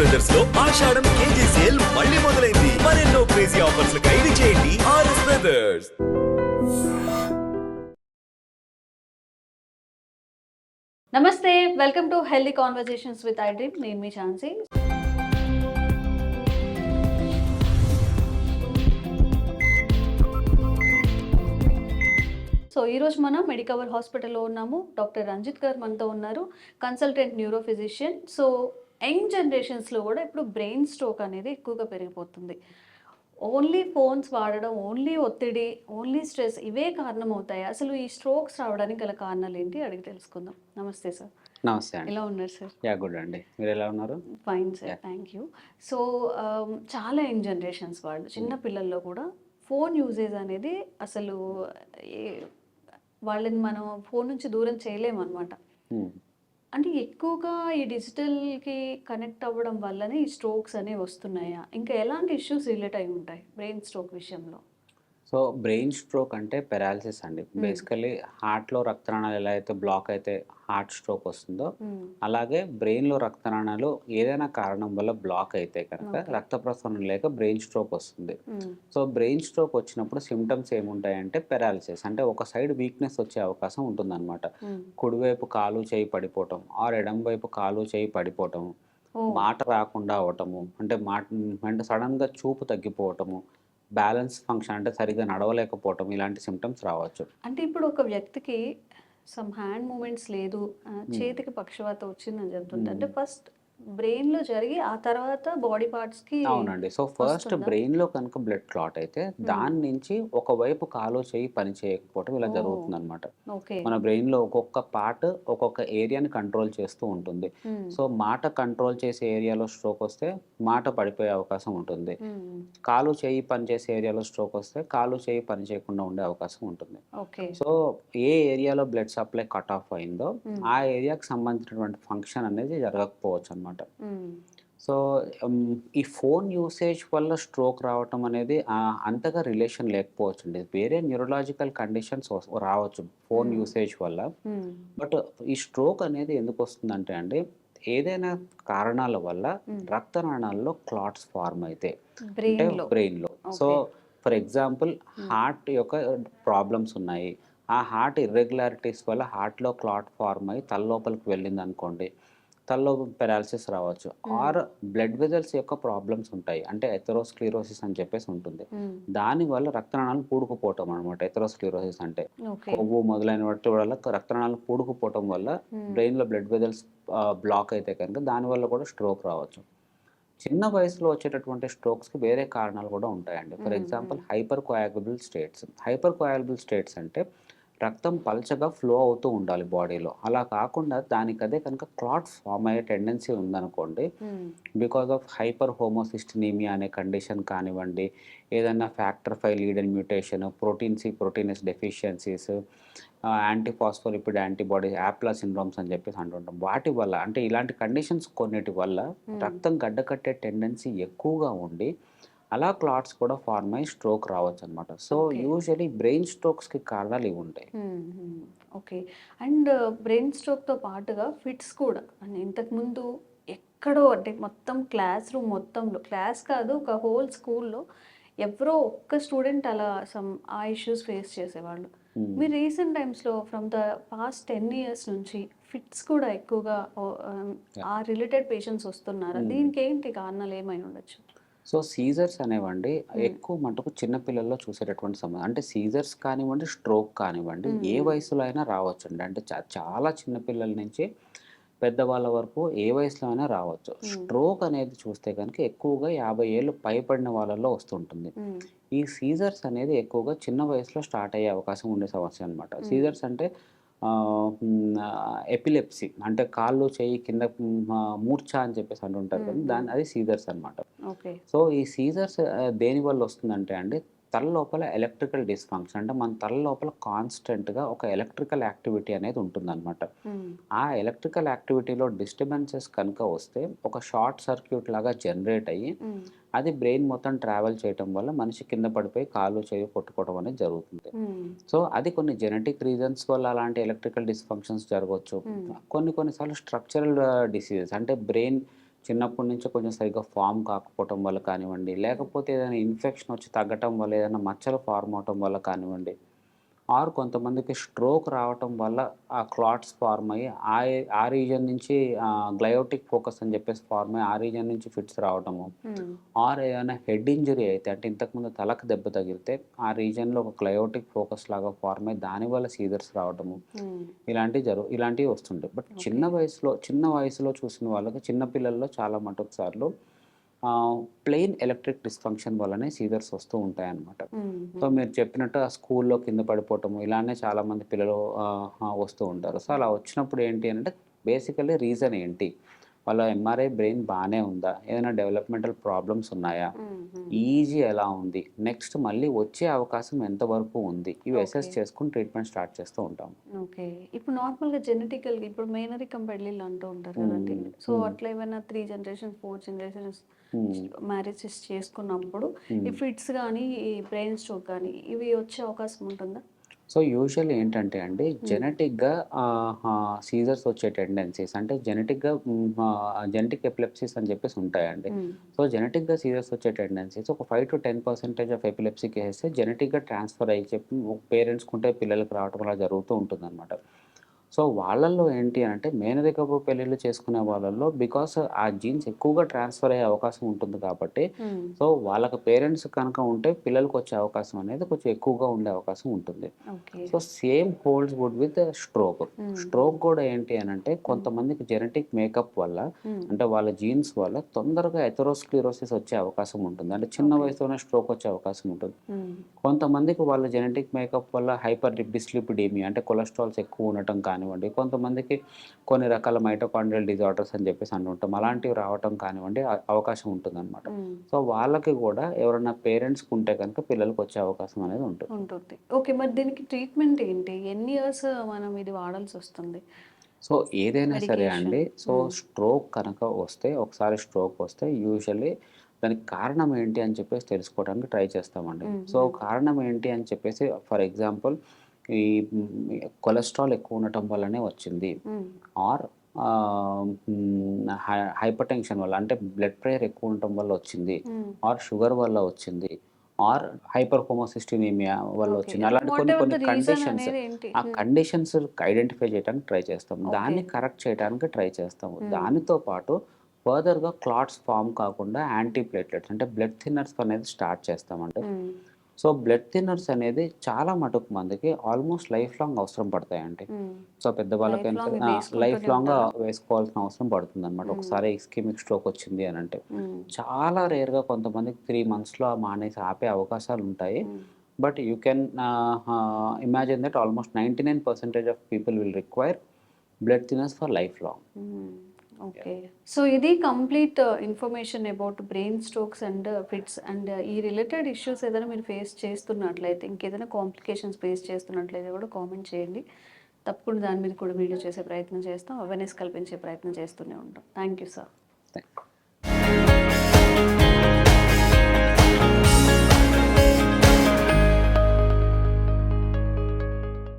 బ్రదర్స్లో ఆషాఢం KG sale మళ్ళీ మొదలైంది. మరెన్నో క్రేజీ ఆఫర్స్ ఖైదీ చేయండి ఆర్ఎస్ బ్రదర్స్ నమస్తే welcome to healthy conversations with iDream నేను మీ ఛాన్సీ సో ఈరోజు మనం మెడికవర్ హాస్పిటల్లో ఉన్నాము. డాక్టర్ రంజిత్ గారు మనతో ఉన్నారు. Consultant neuro physician so young జనరేషన్స్లో కూడా ఇప్పుడు బ్రెయిన్ స్ట్రోక్ అనేది ఎక్కువగా పెరిగిపోతుంది. ఓన్లీ ఫోన్స్ వాడడం ఓన్లీ ఒత్తిడి ఓన్లీ స్ట్రెస్ ఇవే కారణం అవుతాయి అసలు ఈ స్ట్రోక్స్ రావడానికి గల కారణాలు ఏంటి అడిగి తెలుసుకుందాం. నమస్తే సార్. నమస్తే ఎలా ఉన్నారు సార్? యా గుడ్ అండి. మీరు ఎలా ఉన్నారు? Fine sir. Thank you. So చాలా యంగ్ జనరేషన్స్ వాళ్ళు చిన్న పిల్లల్లో కూడా ఫోన్ యూజేజ్ అనేది అసలు వాళ్ళని మనం ఫోన్ నుంచి దూరం చేయలేమన్నమాట. అంటే ఎక్కువగా ఈ డిజిటల్కి కనెక్ట్ అవ్వడం వల్లనే ఈ స్ట్రోక్స్ అనేవి వస్తున్నాయా? ఇంకా ఎలాంటి ఇష్యూస్ రిలేట్ అయి ఉంటాయి బ్రెయిన్ స్ట్రోక్ విషయంలో? సో బ్రెయిన్ స్ట్రోక్ అంటే పెరాలసిస్ అండి బేసికలీ హార్ట్లో రక్తనాళాలు ఎలా అయితే బ్లాక్ అయితే హార్ట్ స్ట్రోక్ వస్తుందో. అలాగే బ్రెయిన్లో రక్తనాళాలు ఏదైనా కారణం వల్ల బ్లాక్ అయితే కనుక. రక్త ప్రసరణ లేక బ్రెయిన్ స్ట్రోక్ వస్తుంది. సో బ్రెయిన్ స్ట్రోక్ వచ్చినప్పుడు సిమ్టమ్స్ ఏముంటాయంటే పెరాలసిస్ అంటే ఒక సైడ్ వీక్నెస్ వచ్చే అవకాశం ఉంటుందన్నమాట. కుడివైపు కాలు చేయి పడిపోవటం ఆర్ ఎడం వైపు కాలు చేయి పడిపోవటం. మాట రాకుండా అవటము అంటే మాట అంటే సడన్గా చూపు తగ్గిపోవటము బ్యాలెన్స్ ఫంక్షన్ అంటే సరిగ్గా నడవలేకపోవటం ఇలాంటి సిమ్టమ్స్ రావచ్చు. అంటే ఇప్పుడు ఒక వ్యక్తికి సమ్ హ్యాండ్ మూమెంట్స్ లేదు చేతికి పక్షవాత వచ్చిందని చెప్తుంటే అంటే ఫస్ట్ బ్రెయిన్లో జరిగి ఆ తర్వాత బాడీ పార్ట్స్కి అవునండి. సో ఫస్ట్ వస్తుందా? బ్రెయిన్లో కనుక బ్లడ్ క్లాట్ అయితే దాని నుంచి ఒకవైపు కాలు చేయి పని చేయకపోవటం ఇలా. జరుగుతుంది అనమాట మన బ్రెయిన్లో ఒక్కొక్క పార్ట్ ఒక్కొక్క ఏరియాని కంట్రోల్ చేస్తూ ఉంటుంది. సో మాట కంట్రోల్ చేసే ఏరియాలో స్ట్రోక్ వస్తే మాట పడిపోయే అవకాశం ఉంటుంది. కాలు చేయి పని చేసే ఏరియాలో స్ట్రోక్ వస్తే కాలు చేయి పని చేయకుండా ఉండే అవకాశం ఉంటుంది. సో ఏ ఏరియాలో బ్లడ్ సప్లై కట్ ఆఫ్ అయిందో ఆ ఏరియాకి సంబంధించినటువంటి ఫంక్షన్ అనేది జరగకపోవచ్చు అనమాట సో ఉమ్, ఈ ఫోన్ యూసేజ్ వల్ల స్ట్రోక్ రావటం అనేది అంతగా రిలేషన్ లేకపోవచ్చు అండి వేరే న్యూరలాజికల్ కండిషన్స్ రావచ్చు ఫోన్. యూసేజ్ వల్ల. బట్ ఈ స్ట్రోక్ అనేది ఎందుకు వస్తుందంటే అండి ఏదైనా కారణాల వల్ల. రక్తనాళాల్లో క్లాట్స్ ఫార్మ్ అయితే. అంటే బ్రెయిన్లో బ్రెయిన్లో. సో. ఫర్ ఎగ్జాంపుల్ హార్ట్ యొక్క ప్రాబ్లమ్స్ ఉన్నాయి. ఆ హార్ట్ ఇర్రెగ్యులారిటీస్ వల్ల హార్ట్లో క్లాట్ ఫార్మ్ అయ్యి తల లోపలికి వెళ్ళింది అనుకోండి తలలో పెరాలసిస్ రావచ్చు. ఆర్ బ్లడ్ వెజల్స్ యొక్క ప్రాబ్లమ్స్ ఉంటాయి. అంటే ఎథరోస్క్లీరోసిస్ అని చెప్పేసి ఉంటుంది. దానివల్ల రక్తనాళాలు పూడుకుపోవటం అనమాట ఎథరోస్క్లీరోసిస్ అంటే. కొవ్వు మొదలైన వాటి వల్ల రక్తనాళాలు పూడుకుపోవటం వల్ల బ్రెయిన్లో బ్లడ్ వెజల్స్ బ్లాక్ అయితే కనుక దానివల్ల కూడా స్ట్రోక్ రావచ్చు. చిన్న వయసులో వచ్చేటటువంటి స్ట్రోక్స్కి వేరే కారణాలు కూడా ఉంటాయండి. For. Example hypercoagulable states. Hypercoagulable states అంటే రక్తం పల్చగా ఫ్లో అవుతూ ఉండాలి బాడీలో. అలా కాకుండా దానికదే కనుక క్లాట్ ఫామ్ అయ్యే టెండెన్సీ ఉందనుకోండి బికాస్ ఆఫ్ హైపర్ హోమోసిస్టనీమియా అనే కండిషన్ కానివ్వండి ఏదైనా factor five Leiden mutation protein C protein S deficiencies antiphospholipid antibodies APLA syndromes అని చెప్పేసి అంటుంటాం. వాటి వల్ల అంటే ఇలాంటి కండిషన్స్ కొన్నిటి వల్ల రక్తం గడ్డకట్టే టెండెన్సీ ఎక్కువగా ఉండి అలా క్లాట్స్ కూడా ఫార్మ్ అయ్యి స్ట్రోక్ రావచ్చు అనమాట సో. యూజువలీ బ్రెయిన్ స్ట్రోక్స్కి కారణాలు ఇవి ఉంటాయి. ఓకే. అండ్ బ్రెయిన్ స్ట్రోక్తో పాటుగా ఫిట్స్ కూడా. ఇంతకుముందు ఎక్కడో అంటే మొత్తం క్లాస్ రూమ్ మొత్తంలో క్లాస్ కాదు ఒక హోల్ స్కూల్లో ఎవరో ఒక్క స్టూడెంట్ అలా సమ్ ఆ ఇష్యూస్ ఫేస్ చేసేవాళ్ళు. మీరు రీసెంట్ టైమ్స్లో from the past ten years నుంచి ఫిట్స్ కూడా ఎక్కువగా ఆ రిలేటెడ్ పేషెంట్స్ వస్తున్నారు? దీనికి ఏంటి కారణాలు ఏమై ఉండొచ్చు? సో సీజర్స్ అనేవండి ఎక్కువ మటుకు చిన్నపిల్లల్లో చూసేటటువంటి సమస్య అంటే సీజర్స్ కానివ్వండి స్ట్రోక్ కానివ్వండి ఏ వయసులో అయినా రావచ్చండి. అంటే చా- చాలా చిన్నపిల్లల నుంచి పెద్దవాళ్ళ వరకు ఏ వయసులో అయినా రావచ్చు. స్ట్రోక్ అనేది చూస్తే కనుక ఎక్కువగా యాభై ఏళ్ళు పైపడిన వాళ్ళలో వస్తుంటుంది. ఈ సీజర్స్ అనేది ఎక్కువగా చిన్న వయసులో స్టార్ట్ అయ్యే అవకాశం ఉండే సమస్య అనమాట సీజర్స్ అంటే ఎపిలెప్సీ అంటే కాళ్ళు చేయి కింద మూర్ఛ అని చెప్పేసి అంటుంటారు కదా దాని అది సీజర్స్ అన్నమాట. ఓకే. సో ఈ సీజర్స్ దేని వల్ల వస్తుందంటే అండి తల లోపల ఎలక్ట్రికల్ డిస్ఫంక్షన్ అంటే మన తల లోపల కాన్స్టెంట్గా ఒక ఎలక్ట్రికల్ యాక్టివిటీ అనేది ఉంటుందన్నమాట. ఆ ఎలక్ట్రికల్ యాక్టివిటీలో డిస్టర్బెన్సెస్ కనుక వస్తే ఒక షార్ట్ సర్క్యూట్ లాగా జనరేట్ అయ్యి అది బ్రెయిన్ మొత్తం ట్రావెల్ చేయటం వల్ల మనిషి కింద పడిపోయి కాళ్ళు చేయి కొట్టుకోవడం అనేది జరుగుతుంది. సో అది కొన్ని జెనెటిక్ రీజన్స్ వల్ల అలాంటి ఎలక్ట్రికల్ డిస్ఫంక్షన్స్ జరగవచ్చు. కొన్ని కొన్నిసార్లు స్ట్రక్చరల్ డిసీజెస్ అంటే బ్రెయిన్ చిన్నప్పటి నుంచి కొంచెం సరిగ్గా ఫామ్ కాకపోవటం వల్ల కానివ్వండి లేకపోతే ఏదైనా ఇన్ఫెక్షన్ వచ్చి తగ్గటం వల్ల ఏదైనా మచ్చలు ఫార్మ్ అవటం వల్ల కానివ్వండి ఆర్ కొంతమందికి స్ట్రోక్ రావటం వల్ల ఆ క్లాట్స్ ఫార్మ్ అయ్యి ఆ ఆ రీజన్ నుంచి గ్లయోటిక్ ఫోకస్ అని చెప్పేసి ఫార్మ్ అయ్యి ఆ రీజన్ నుంచి ఫిట్స్ రావటము. ఆర్ ఏదైనా హెడ్ ఇంజరీ అయితే అంటే ఇంతకుముందు తలకు దెబ్బ తగిలితే ఆ రీజన్లో ఒక క్లయోటిక్ ఫోకస్ లాగా ఫార్మ్ అయ్యి దానివల్ల సీజర్స్ రావటము. ఇలాంటివి జరుగు ఇలాంటివి వస్తుంటాయి బట్ చిన్న వయసులో చిన్న వయసులో చూసిన వాళ్ళకి చిన్న పిల్లల్లో చాలా మటుకు సార్లు ప్లెయిన్ ఎలక్ట్రిక్ డిస్ఫంక్షన్ వల్లనే సీజర్స్ వస్తూ ఉంటాయి అన్నమాట మ్మ్. సో మీరు చెప్పినట్టు ఆ స్కూల్లో కింద పడిపోవటము ఇలానే చాలా మంది పిల్లలు వస్తూ ఉంటారు. సో అలా వచ్చినప్పుడు ఏంటి అంటే బేసికలీ రీజన్ ఏంటి? వాళ్ళ ఎంఆర్ఐ బ్రెయిన్ బాగానే ఉందా ఏదైనా డెవలప్మెంటల్ ప్రాబ్లమ్స్ ఉన్నాయా. ఈజీ ఎలా ఉంది నెక్స్ట్ మళ్ళీ వచ్చే అవకాశం ఎంతవరకు ఉంది ఇవి అసెస్. చేసుకుని ట్రీట్మెంట్ స్టార్ట్ చేస్తూ ఉంటాం ఓకే ఇప్పుడు నార్మల్గా జెనెటికల్గా ఇప్పుడు మేనరికం పెళ్ళిళ్ళు అంటూ ఉంటారు కదండి. సో. అట్లా ఏమైనా three generations four generations Hmm. Marriages చేసుకున్నప్పుడు. ఈ ఫిట్స్ కానీ ఈ బ్రెయిన్ స్ట్రోక్ కానీ ఇవి వచ్చే అవకాశం ఉంటుందా సో యూజువల్ ఏంటంటే అండి జెనెటిక్గా సీజర్స్ వచ్చే టెండెన్సీస్ అంటే జెనెటిక్గా జెనెటిక్ ఎపిలెప్సీస్ అని చెప్పేసి ఉంటాయండి. సో జెనెటిక్గా సీరియస్ వచ్చే టెండెన్సీస్ ఒక five to ten percentage of epilepsy cases జెనెటిక్గా transfer అయ్యి చెప్పి పేరెంట్స్కి ఉంటే పిల్లలకి రావడం అలా జరుగుతూ ఉంటుందన్నమాట. సో వాళ్ళల్లో ఏంటి అంటే మేనరికపు పెళ్ళిళ్ళు చేసుకునే వాళ్ళల్లో బికాస్ ఆ జీన్స్ ఎక్కువగా ట్రాన్స్ఫర్ అయ్యే అవకాశం ఉంటుంది కాబట్టి. సో వాళ్ళకి పేరెంట్స్ కనుక ఉంటే పిల్లలకు వచ్చే అవకాశం అనేది కొంచెం ఎక్కువగా ఉండే అవకాశం ఉంటుంది so same holds good with stroke. Stroke కూడా ఏంటి అని అంటే కొంతమందికి జెనెటిక్ మేకప్ వల్ల. అంటే వాళ్ళ జీన్స్ వల్ల తొందరగా ఎథరోస్క్లిరోసిస్ వచ్చే అవకాశం ఉంటుంది అంటే చిన్న. వయసులోనే స్ట్రోక్ వచ్చే అవకాశం ఉంటుంది. కొంతమందికి వాళ్ళ జెనెటిక్ మేకప్ వల్ల హైపర్ డిస్లిపిడీమియా అంటే కొలెస్ట్రాల్స్ ఎక్కువ ఉండటం కానివ్వండి కొంతమందికి కొన్ని రకాల మైటోకాండ్రియల్ డిజార్డర్స్ అని చెప్పేసి అంటుంటాం అలాంటివి రావటం కానివ్వండి అవకాశం ఉంటుందన్నమాట మ్మ్. సో వాళ్ళకి కూడా ఎవరైనా పేరెంట్స్కి ఉంటే కనుక పిల్లలకు వచ్చే అవకాశం అనేది ఉంటుంది ఉంటుంది ఓకే మరి దీనికి ట్రీట్మెంట్ ఏంటి ఎన్ని ఇయర్స్ మనం ఇది వాడాల్సి వస్తుంది సో ఏదైనా సరే. అండి సో. స్ట్రోక్ కనుక వస్తే ఒకసారి స్ట్రోక్ వస్తే యూజువల్లీ దానికి కారణం ఏంటి అని చెప్పేసి తెలుసుకోవడానికి ట్రై చేస్తామండి. సో కారణం ఏంటి అని చెప్పేసి ఫర్ ఎగ్జాంపుల్ ఈ కొలెస్ట్రాల్ ఎక్కువ ఉండటం వల్లనే వచ్చింది. ఆర్ హైపర్ టెన్షన్ వల్ల అంటే బ్లడ్ ప్రెషర్ ఎక్కువ ఉండటం వల్ల వచ్చింది. ఆర్ షుగర్ వల్ల వచ్చింది ఆర్ హైపర్ హోమోసిస్టినిమియా వల్ల. వచ్చింది అలాంటి కొన్ని కొన్ని కండిషన్స్? ఆ. కండిషన్స్ ఐడెంటిఫై చేయడానికి ట్రై చేస్తాం. దాన్ని కరెక్ట్ చేయడానికి ట్రై చేస్తాము. దానితో పాటు ఫర్దర్గా క్లాట్స్ ఫామ్ కాకుండా యాంటీ ప్లేట్లెట్స్ అంటే బ్లడ్ థిన్నర్స్ అనేది స్టార్ట్ చేస్తామండి మ్మ్. సో బ్లడ్ థిన్నర్స్ అనేది చాలా మటుకు మందికి ఆల్మోస్ట్ లైఫ్ లాంగ్ అవసరం పడతాయండి. సో పెద్దవాళ్ళకైనా లైఫ్ లాంగ్? వేసుకోవాల్సిన అవసరం పడుతుంది అనమాట. ఒకసారి ఇస్కిమిక్ స్ట్రోక్ వచ్చింది అని అంటే. చాలా రేర్గా కొంతమందికి త్రీ మంత్స్లో మానేసి ఆపే అవకాశాలు ఉంటాయి. But you can imagine that almost ninety nine percentage of people will require blood thinners for life long okay so ఇది complete information about brain strokes and fits and ఈ రిలేటెడ్ ఇష్యూస్ ఏదైనా మీరు face చేస్తున్నట్లయితే ఇంకేదైనా complications face చేస్తున్నట్లయితే కూడా comment చేయండి. తప్పకుండా దాని మీద కూడా వీడియో చేసే ప్రయత్నం చేస్తాం. అవేర్నెస్ కల్పించే ప్రయత్నం చేస్తూనే ఉంటాం. Thank you sir thank